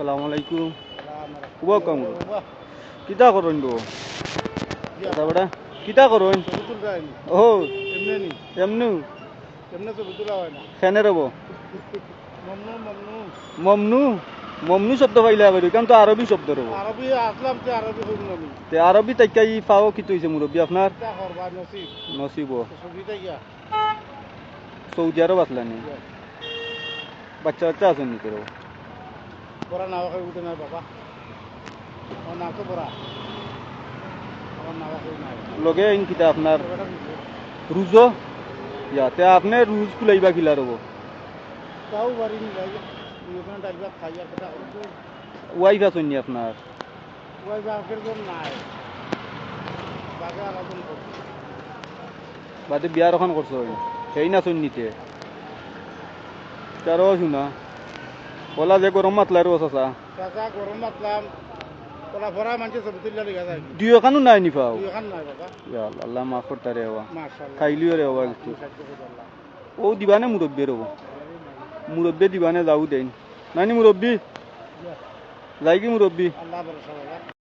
সালাম আলাইকুম। কুবা কাম কিতা করুন গো? কথা বড়া কিতা করুন? ও, এমনু? খেনে রব। মমনু? মমনু শব্দ পাইলে আবার কারণ তো আরবি শব্দ রব তো আরবি তাইকা ই পাও কি তৈছে মুরব্বী আপনার নসিব সৌদি আরব আসলানি বাচ্চা বাচ্চা আছেন নিতে রব বড়া নাওয়া খাই উঠে নাই বাবা। আমার নাম তো বড়া। আমার নাওয়া খাই নাই। লগে ইন কিতা আপনার। রুজো? ইয়া তে আপনি রুজ কুলাইবা কিলা রব? তাও বাড়ি মিলাই দুজন ডালবা খাই আর কথা ওয়াইফ আছেন নি আপনার জন নাই। বাগে বাদে বিয়ার এখন করছ? সেই না শুন নিতে তারও শুনা। বলা যে গরম মাতলার চাচা চাচা গরম মাতলাম তোলা ভরা মানুষ সব তুলিয়া লিখা যায় দুই এখানো নাই নি পাও দুই এখন নাই বাবা ইয়া আল্লাহ, আল্লাহ মাফ করতে রে হওয়া মাশাআল্লাহ খাইলিও রে করে আল্লাহ ও দিবানে মুরব্বী রব মুরব্বী দিবানে যাও দেন নানি মুরব্বী যাই কি মুরব্বী আল্লাহ বাবা